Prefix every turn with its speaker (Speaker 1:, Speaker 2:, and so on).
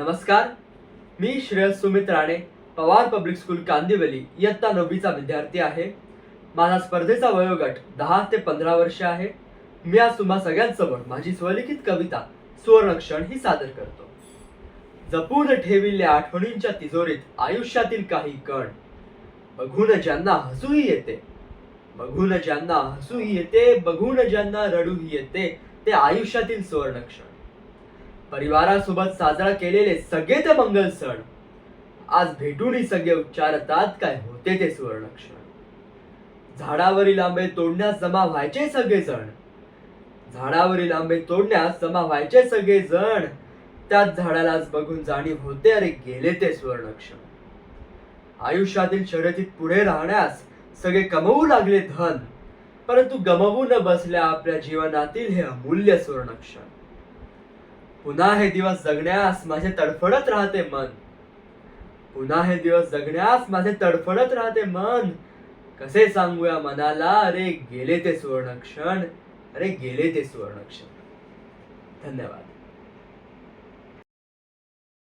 Speaker 1: नमस्कार. मी Shreyas Sumit Rane Pawar public school Kandivali इयत्ता नववीचा विद्यार्थी आहे. माझा स्पर्धेचा वयोगट दहा ते पंधरा वर्ष आहे. मी आज तुम्हा सगळ्यांसमोर माझी स्वलिखित कविता सुवर्णक्षण ही सादर करतो. जपून ठेविल्या आठवणींच्या तिजोरीत आयुष्यातील काही कण. बघून ज्यांना हसूही येते बघून ज्यांना हसूही येते बघून ज्यांना रडूही येते ते आयुष्यातील सुवर्णक्षण. परिवारासोबत साजरा केलेले सगळे ते मंगल सण. आज भेटूनही सगळे उच्चारतात काय होते ते सुवर्णक्षण. झाडावरील आंबे तोडण्यास जमा व्हायचे सगळे जण. झाडावरील आंबे तोडण्यास जमा व्हायचे सगळे जण. त्याच झाडालाच बघून जाणीव होते अरे गेले ते सुवर्णक्षण. आयुष्यातील शर्यतीत पुढे राहण्यास सगळे कमवू लागले धन. परंतु गमवू न बसल्या आपल्या जीवनातील हे अमूल्य सुवर्णक्षण. पुन्हा हे दिवस जगण्यास माझे तडफडत राहते मन. पुन्हा हे दिवस जगण्यास माझे तडफडत राहते मन. कसे सांगूया मनाला? अरे गेले ते सुवर्णक्षण. अरे गेले ते सुवर्णक्षण. धन्यवाद.